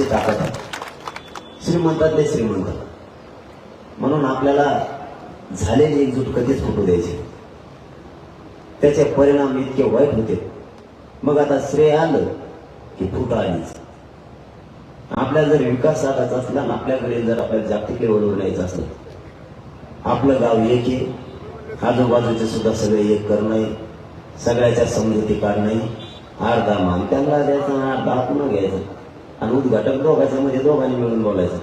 त्यांची ताकद आहे श्रीमंतातले श्रीमंत. म्हणून आपल्याला झालेली एकजूट कधीच फुटू द्यायची त्याचे परिणाम इतके वाईट होते. मग आता श्रेय आलं की फुट आलीच. आपल्याला जर विकास साधायचा असला आणि आपल्याकडे जर आपल्याला जागतिक लेवलवर न्यायचं असलं आपलं गाव एक आहे. आजूबाजूचे सुद्धा सगळे एक करणं सगळ्याच्या समजुती काढणं अर्धा मान त्यांना द्यायचा आणि अर्धा आपण घ्यायचा. आणि उद्घाटक दोघांच्या म्हणजे दोघांनी मिळून बोलायचं.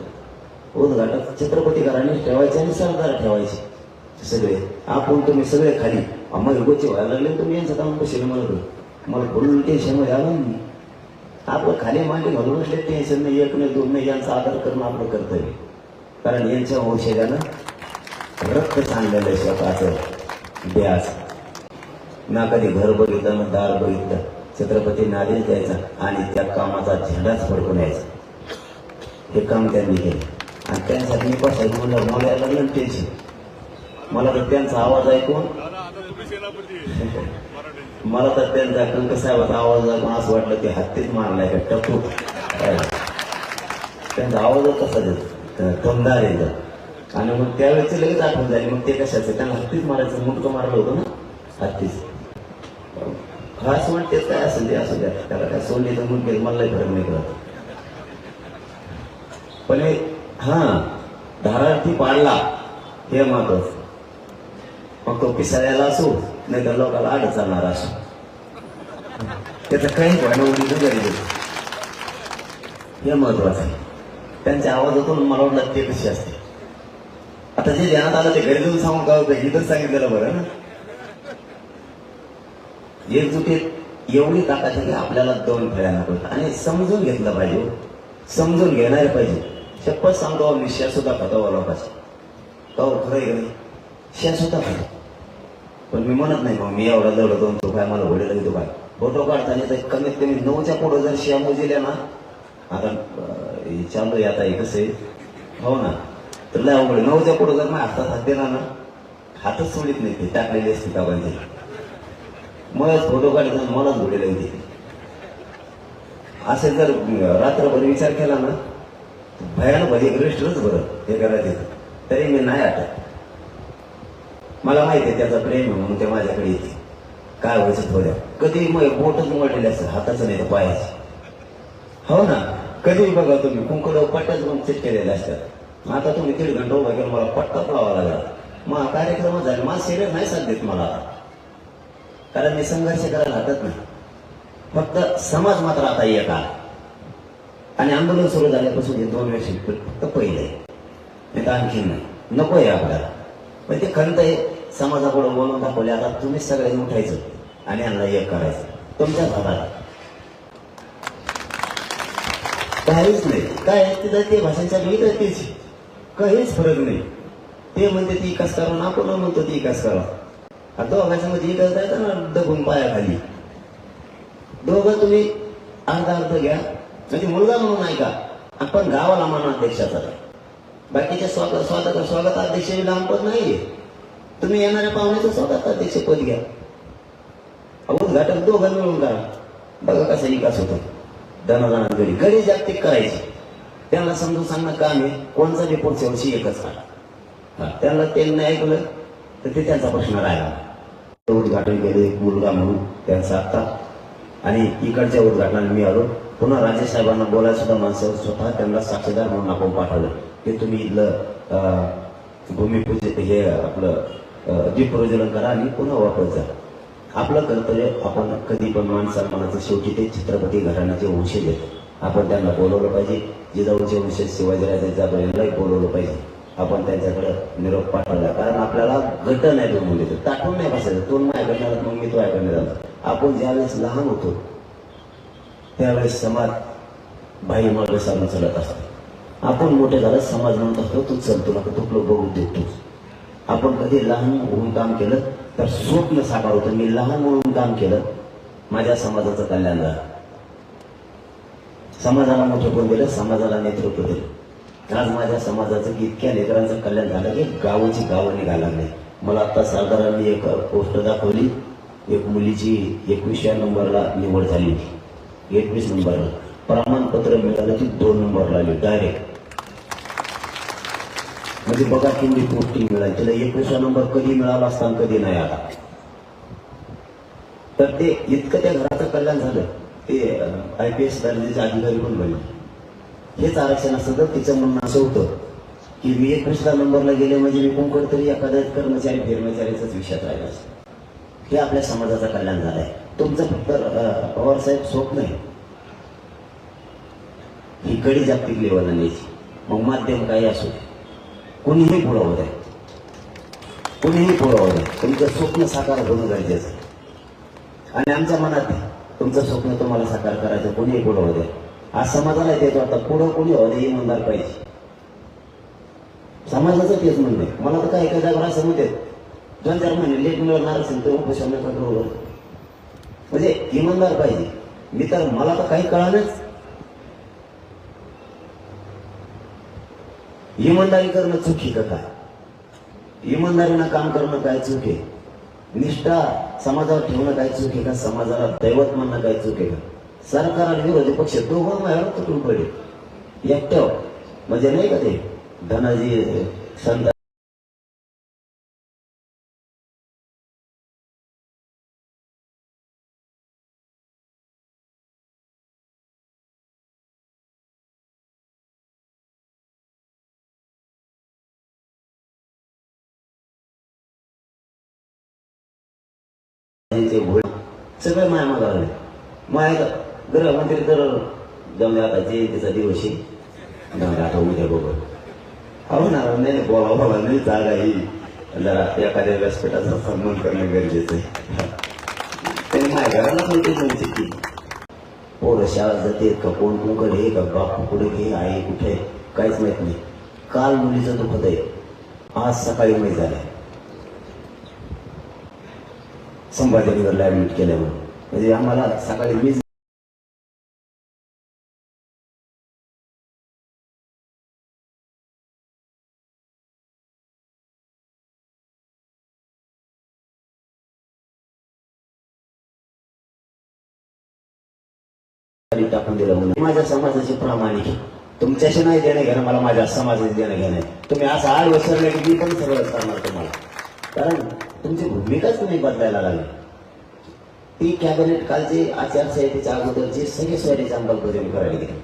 उद्घाटक छत्रपतीकरांनी ठेवायचे आणि सरदार ठेवायचे. सगळे आपण तुम्ही सगळे खाली. आम्हाला गोचे व्हायला लागले तुम्ही यांचं काम कशाला मला मला फुल टेन्शनमध्ये आलं नाही मी. आपलं खाली मांडी घालून असले टेन्शन नाही एक नाही दोन नाही यांचा आदर करणं आपलं कर्तव्य. कारण यांच्या औषधानं रक्त चांगलेलं आहे स्वतःचं ब्याज. ना कधी घर बघितलं ना दार बघितलं. छत्रपती नादेश द्यायचा आणि त्या कामाचा झेंडाच फडकून यायचा. हे काम त्यांनी केलं. आणि त्यांसाठी मी बसायचं म्हणलं मला यायला लागलं टेन्शन मला तर त्यांचा आवाज ऐकून मला तर त्यांचा कंक साहेबाचा आवाज ऐकून असं वाटलं की हत्तीच मारलाय का? टप्पू त्यांचा आवाजच कसा देतो दमदार येतं आणि मग त्यावेळेची लगेच आठवण झाली मग ते कशाचं? त्यांना हत्तीच मारायचं मुटकं मारलं होतं ना? हत्तीच. खास म्हणते काय असेल ते असू द्या. त्याला काय सोडली तर मग मलाही फरक नाही करत पण हे हा धारार्थी पाडला हे महत्वाचं. मग तो पिसाळ्याला असो नाही तर लोकांना आड चालणार असो. त्याचं काही भांडवली घरी देतो हे महत्वाचं आहे. त्यांच्या आवाजातून मला वाटलं ते कशी असते आता जे ध्यानात आलं ते घरी जाऊन सांगून का होतं इथंच सांगितलेलं बरं ना. एकजुटीत एवढी ताकद आहे की आपल्याला दोन फेऱ्या नको आणि समजून घेतलं पाहिजे हो. समजून घेणारे पाहिजे. शपथ सांगतो निश्चय सुद्धा खाता पाहिजे तो खरं आहे का सुद्धा पाहिजे पण मी म्हणत नाही मग मी एवढा जवळ दोन तो काय मला वडील तो काय फोटो काढताना तर कमीत कमी नऊच्या पुढं जर शिया मोजिल्या ना आता चालू आहे आता हे कसं आहे? हो ना. तर लय अवघड आहे. नऊच्या पुढं जर मग हातात हात दिला ना हातच सोडित नाही ते टाकलेली असते काबांची मलाच फोटो काढताना मलाच घोडे लागते असे जर रात्रभर विचार केला ना भयानक भले ग्रेस्टच बरं हे करायचं. तरी मी नाही आटत. मला माहिती आहे त्याचा प्रेम आहे म्हणून ते माझ्याकडे येते. काय व्हायचं थोड्या कधी मग बोटच मोडलेले असतं हाताचं नाही तर पायाचं. हो ना कधी बघा तुम्ही कुंकड पट्ट्याच मग चिट केलेले असतात. आता तुम्ही दीड घंटा उभा केला मला पट्टाच लावा लागला. मग कार्यक्रम झाले मला सिरियस नाही सांगत मला. आता कारण मी संघर्ष करायला हटत नाही. फक्त समाज मात्र आता येत आला आणि आंदोलन सुरू झाल्यापासून हे दोन वर्ष फक्त पहिले. मी तर आणखीन नाही. नको आहे आपल्याला. पण ते खंत आहे समाजापुढे बोलून दाखवले. आता तुम्ही सगळ्यांनी उठायचं आणि यांना एक करायचं. तुमच्या हातात काहीच नाही. काय आहे, तिथं ते भाषांच्या लिहित तेच काहीच फरक नाही. ते म्हणते ती कस करा आपण म्हणतो ती कस करा. आणि दोघांच्या मध्ये इकडे जायचं ना दबून पायाखाली. दोघं तुम्ही अर्धा अर्ध घ्या. म्हणजे मुलगा म्हणून ऐका आपण गावाला म्हणा अध्यक्षाचा. बाकीच्या स्वागत स्वागत स्वागत अध्यक्ष लांबपत नाहीये. तुम्ही येणाऱ्या पाहुण्याचं स्वागत अध्यक्ष पद घ्या. उद्घाटन दोघं मिळून करा. बघा कसा विकास होतो. दनादनात घरी. घरी जागतिक करायची. त्यांना समजून सांगणं काम आहे. कोणचा रिपोर्ट शेवटी एकच करा त्यांना त्यांनी ऐकलं तर ते त्यांचा प्रश्न राहिला. उद्घाटन केलं एक मुलगा म्हणून त्यांचा आत्ता आणि इकडच्या उद्घाटनाला मी आलो. पुन्हा राजे साहेबांना बोलायला सुद्धा माणसं स्वतः त्यांना साक्षीदार म्हणून आपण पाठवलं. ते तुम्ही इथलं अं, भूमिपूजन हे आपलं अं, दीपप्रज्वलन करा आणि पुन्हा वापस जा. आपलं कर्तव्य आपण कधी पण मान सन्मानाचं शेवटी ते छत्रपती घराण्याचे वंशज आहेत. आपण त्यांना बोलवलं पाहिजे. जिजाऊचे वंशज शिवाजीराजे जाधव बोलवलं पाहिजे. आपण त्यांच्याकडे निरोप पाठवला. कारण आपल्याला गट नाही दोन मुली ताटून नाही बसायचं. दोन माझ्याकडे आला मग मी तो ऐकडे झाला आपण ज्यावेळेस लहान होतो त्यावेळेस समाज बाई मागे सारून चलत असतो. आपण मोठे झालं समाज म्हणत असतो तू चल तुला तू तुला देतोच आपण कधी लहान होऊन काम केलं तर स्वप्न साकार होतं मी लहान म्हणून काम केलं माझ्या समाजाचं कल्याण झालं. समाजाला मोठं कोण दिलं? समाजाला नेतृत्व दिलं. आज माझ्या समाजाचं की इतक्या लेकरांचं कल्याण झालं की गावाची गावं निघायला नाही मला आता सरदारांनी एक पोस्ट दाखवली. एक मुलीची एकवीसव्या नंबरला निवड झाली होती. एकवीस नंबरला प्रमाणपत्र मिळालं की दोन नंबरला आली डायरेक्ट म्हणजे बघा किती पोस्टिंग मिळाली. तिला एकविसा नंबर कधी मिळाला असता कधी नाही आला. तर ते इतकं त्या घराचं कल्याण झालं. ते आय पी एस दर्जाचे अधिकारी पण बनले. हेच आरक्षण असतं तर तिचं म्हणणं असं होतं की मी एकवीसला नंबरला गेले म्हणजे मी कोण तरी एखाद्या कर्मचारी कर्मचारीचाच विषयात राहिला असतो. हे आपल्या समाजाचं कल्याण झालंय. तुमचं फक्त पवारसाहेब स्वप्न आहे. ही कडी जागतिक लेवलला न्यायची. मग माध्यम काही असो कोणीही पुढं द्या कोणीही पुढं द्या तुमचं स्वप्न साकार होणं गरजेचं आहे. आणि आमच्या मनात आहे तुमचं स्वप्न तुम्हाला साकार करायचं कोणीही पुढं आहे आज समाजाला देतो आता पुढं कोणी हो इमानदार पाहिजे. समाजाचं तेच म्हणणं मला तर काय एका जागा असं म्हणते दोन चार महिने लेट मिळणार असेल तर उपोषण कंट्रोल म्हणजे इमानदार पाहिजे. मी तर मला तर काही कळालंच. इमानदारी करणं चुकी कथा काय? इमानदारीनं काम करणं काय चुके? निष्ठा समाजावर ठेवणं काय चुके का? समाजाला दैवत म्हणणं काय चुके का? सरकार आणि विरोधी पक्ष दोघं माझ्यावर तुटून पडले. एकट्यावर म्हणजे नाही का ते? धनाजी संत त्यांचे सगळे माया मागा लागले. माया गृहमंत्री तर जमल्या पाहिजे त्याचा दिवशी दिवस आता उद्या बघू हो ना नाही बोला बोला नाही जागा ही जरा एखाद्या व्यासपीठाचा सन्मान करणं गरजेचं आहे त्यांनी माझ्या घराला माहिती ते की पोरं शाळा जाते का कोण कुकड हे का बाप कुठे घे आई कुठे काहीच माहीत नाही काल मुलीचं दुखत आहे आज सकाळी माहीत झालंय संभाजीनगरला ऍडमिट केल्यामुळे म्हणजे आम्हाला सकाळी वीज खाली टाकून दिलं म्हणून. माझ्या समाजाचे प्रामाणिक तुमच्याशी नाही देणं घेणं मला माझ्या समाजाचे देणं घेणं तुम्ही असं आळ विसरलं की मी पण सगळं करणार तुम्हाला. कारण तुमची भूमिकाच तुम्ही बदलायला लागली. ती कॅबिनेट कालची आचारसंहितेच्या अगोदरची सगळी सोयरीची अंमलबजावणी करायला गेली.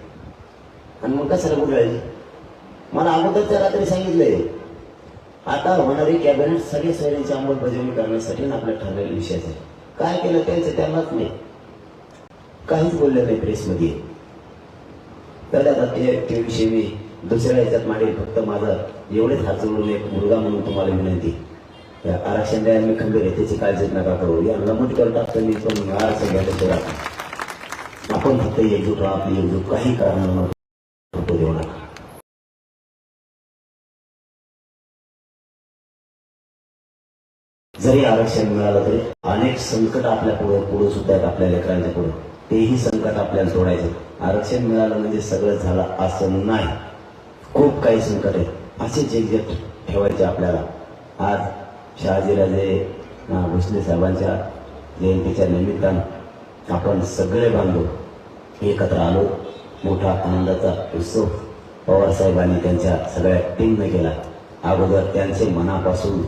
आणि मग कसं बोलायची? मला अगोदरच्या रात्री सांगितलंय. आता होणारी कॅबिनेट सगळी सोयरीची अंमलबजावणी करण्यासाठी आपल्या ठरलेल्या विषयाचं आहे. काय केलं त्यांचं त्यांनाच नाही काहीच बोलले नाही प्रेसमध्ये तर त्याविषयी विषयी मी दुसऱ्या ह्याच्यात मांडेल फक्त माझा एवढेच हात जोडून एक मुलगा म्हणून तुम्हाला विनंती. आरक्षण द्यायला मी खंबीर आहे त्याची काळजी नका करू. या नमूद करत असताना मी पण आरक्षण घ्यायला तर आपण फक्त एकजूट राहा आपली एकजूट काही कारणांना देऊ नका. जरी आरक्षण मिळालं तरी अनेक संकट आपल्या पुढे पुढे सुद्धा आहेत आपल्या लेकरांच्या पुढे. तेही संकट आपल्याला सोडायचं. आरक्षण मिळालं म्हणजे सगळं झालं असं नाही. खूप काही संकट आहेत. असेच एकजट ठेवायचे आपल्याला. आज शहाजीराजे भोसले साहेबांच्या जयंतीच्या निमित्तानं आपण सगळे बांधव एकत्र आलो. मोठा आनंदाचा उत्सव पवारसाहेबांनी त्यांच्या सगळ्या टीमने केला. अगोदर त्यांचे मनापासून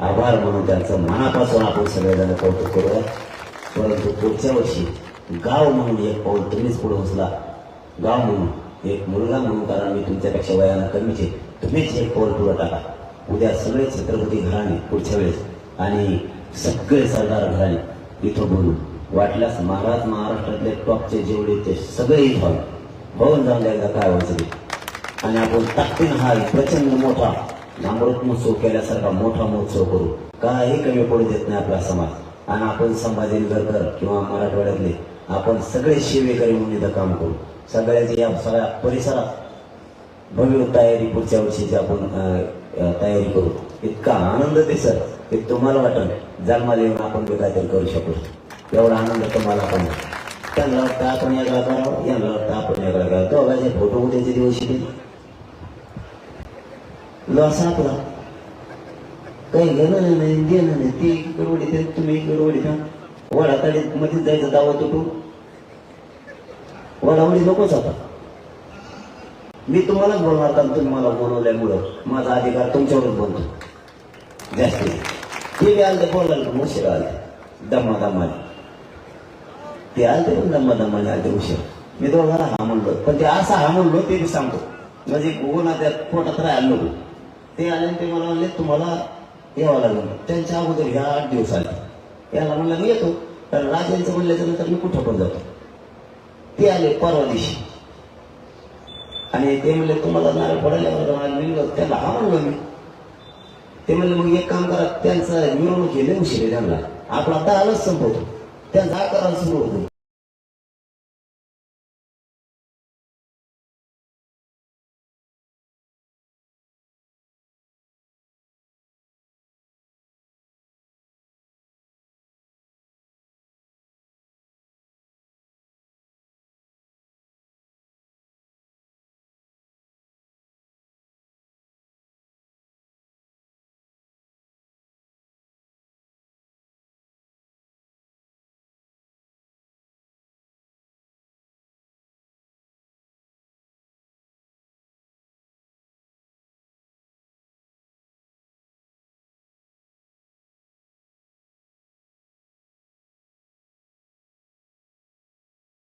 आभार म्हणून त्यांचं मनापासून आपण सगळेजण कौतुक करूया. परंतु पुढच्या वर्षी गाव म्हणून एक पाऊल तुम्हीच पुढे उचला. गाव म्हणून. एक मुलगा म्हणून कारण मी तुमच्यापेक्षा वयानं कमीचे तुम्हीच एक पाऊल पुढे टाका. उद्या सगळे छत्रपती घराणे पुढच्या वेळेस. आणि सगळे सरदार घराणे इथं बोलू वाटल्यास महाराज महाराष्ट्रातले टॉपचे जेवढे ते सगळे व्हावे भवन जाऊन द्यायला काय व्हायचं ते. आणि आपण ताकदीनं हा प्रचंड मोठा. नामृत महोत्सव केल्यासारखा मोठा महोत्सव करू. काही कमी पडू देत नाही आपला समाज. आणि आपण संभाजीनगरकर किंवा मराठवाड्यातले आपण सगळे सेवेकरी म्हणून इथं काम करू. सगळ्याची या सगळ्या परिसरात भव्य तयारी पुढच्या वर्षीची आपण तयारी करू. इतका आनंद दिसत की तुम्हाला वाटेल जन्माला येऊन आपण बी काहीतरी करू शकू. एवढा आनंद तुम्हाला पण त्यांना वाटतं आपण वेगळा करावं यांना वाटतं आपण वेगळा करावं. दोघांचे फोटो उद्याच्या दिवशी दिले लॉस आपला. काही घेणं नाही देणं नाही. ती इकडे वडीत तुम्ही इकडे वडीत वडा मध्येच जायचं दावा तुटू वडावडी नकोच आता. मी तुम्हालाच बोलणार कारण तुम्ही मला बोलवल्यामुळं माझा अधिकार तुमच्यावरच बोलतो जास्त ते बी आलं बोलायला उशीर आले. दमा दम्माने ते आलते पण दम्मा दम्माने आलते उशीर. मी दोघांना हा म्हणलो. पण ते असा हा म्हणलो ते बी सांगतो. म्हणजे गुन्हा त्या पोटात राहायला नको. ते आले ते मला म्हणले तुम्हाला यावं लागलं. त्यांच्या अगोदर ह्या आठ दिवस आले. त्याला म्हणलं मी येतो तर राजांचं म्हणल्याच्या नंतर मी कुठं पण जातो. ते आले परवा दिवशी. आणि ते म्हणले तुम्हाला नारळ पडायला लागला मी त्याला हा म्हणलो मी ते म्हणले मग एक काम करा त्यांचं मिरवणूक घेणे उशीर त्यांना. आपला दहालाच संपवतो. त्यांचा आकाराला सुरू होतो.